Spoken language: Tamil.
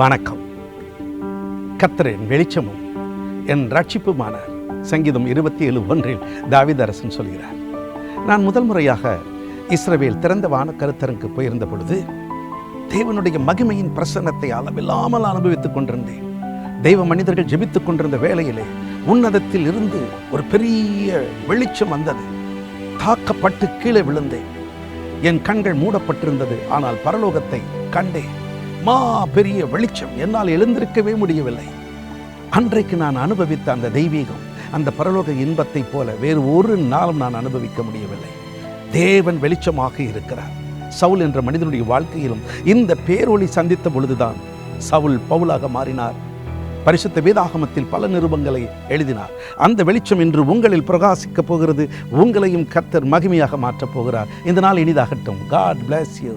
வணக்கம். கத்தரின் வெளிச்சமும் என் ரட்சிப்புமான சங்கீதம் இருபத்தி ஏழு ஒன்றில் தாவிதரசன் சொல்கிறார். நான் முதல் முறையாக இஸ்ரவேல் திறந்த வான கருத்தரங்கு போயிருந்த பொழுது தேவனுடைய மகிமையின் பிரசன்னத்தை அளவில்லாமல் அனுபவித்துக் கொண்டிருந்தேன். தெய்வ மனிதர்கள் ஜெபித்துக் கொண்டிருந்த வேளையிலே உன்னதத்தில் இருந்து ஒரு பெரிய வெளிச்சம் வந்தது. தாக்கப்பட்டு கீழே விழுந்தேன். என் கண்கள் மூடப்பட்டிருந்தது ஆனால் பரலோகத்தை கண்டேன். மா பெரிய வெளிச்சம் என்னால் எழுந்திருக்கவே முடியவில்லை. அன்றைக்கு நான் அனுபவித்த அந்த தெய்வீகம் அந்த பரலோக இன்பத்தைப் போல வேறு ஒரு நாளும் நான் அனுபவிக்க முடியவில்லை. தேவன் வெளிச்சமாக இருக்கிறார். சவுல் என்ற மனிதனுடைய வாழ்க்கையிலும் இந்த பேரொளி சந்தித்த பொழுதுதான் சவுல் பவுலாக மாறினார். பரிசுத்த வேதாகமத்தில் பல நிருபங்களை எழுதினார். அந்த வெளிச்சம் இன்று உங்களில் பிரகாசிக்கப் போகிறது. உங்களையும் கத்தர் மகிமையாக மாற்றப் போகிறார். இந்த நாள் இனிதாகட்டும். God bless you